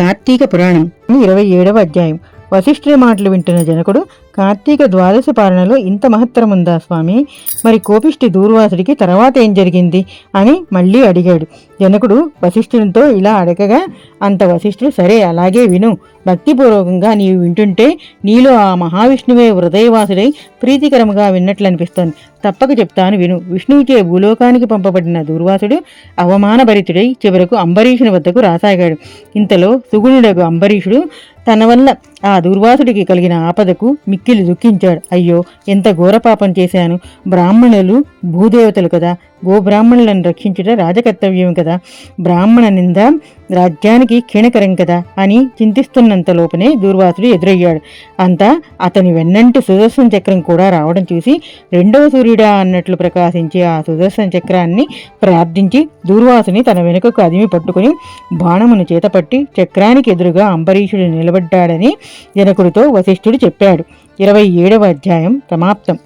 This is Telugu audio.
కార్తీక పురాణం ఇరవై ఏడవ అధ్యాయం. వశిష్ఠుని మాటలు వింటున్న జనకుడు కార్తీక ద్వాదశ పాలనలో ఇంత మహత్తరం ఉందా స్వామి? మరి కోపిష్టి దూర్వాసుడికి తర్వాత ఏం జరిగింది అని మళ్ళీ అడిగాడు. జనకుడు వశిష్ఠునితో ఇలా అడగగా అంత వశిష్ఠుడు సరే అలాగే విను భక్తిపూర్వకంగా నీవు వింటుంటే నీలో ఆ మహావిష్ణువే హృదయవాసుడై ప్రీతికరముగా విన్నట్లు అనిపిస్తోంది తప్పక చెప్తాను విను. విష్ణువుచే భూలోకానికి పంపబడిన దూర్వాసుడు అవమానభరితుడై చివరకు అంబరీషుని వద్దకు రాసాగాడు. ఇంతలో సుగుణుడకు అంబరీషుడు తన వల్ల ఆ దుర్వాసుడికి కలిగిన ఆపదకు మిక్కిలి దుఃఖించాడు. అయ్యో ఎంత ఘోరపాపం చేశాను. బ్రాహ్మణులు భూదేవతలు కదా? గోబ్రాహ్మణులను రక్షించుట రాజకర్తవ్యం కదా? బ్రాహ్మణ నింద రాజ్యానికి క్షీణకరం కదా? అని చింతిస్తున్నంత లోపనే దూర్వాసుడు ఎదురయ్యాడు. అంతా అతని వెన్నంటి సుదర్శన చక్రం కూడా రావడం చూసి రెండవ సూర్యుడా అన్నట్లు ప్రకాశించే ఆ సుదర్శన చక్రాన్ని ప్రార్థించి దూర్వాసుని తన వెనుకకు అదిమి పట్టుకుని బాణమును చేతపట్టి చక్రానికి ఎదురుగా అంబరీషుడు నిలబడ్డాడని జనకుడితో వశిష్ఠుడు చెప్పాడు. ఇరవై ఏడవ అధ్యాయం సమాప్తం.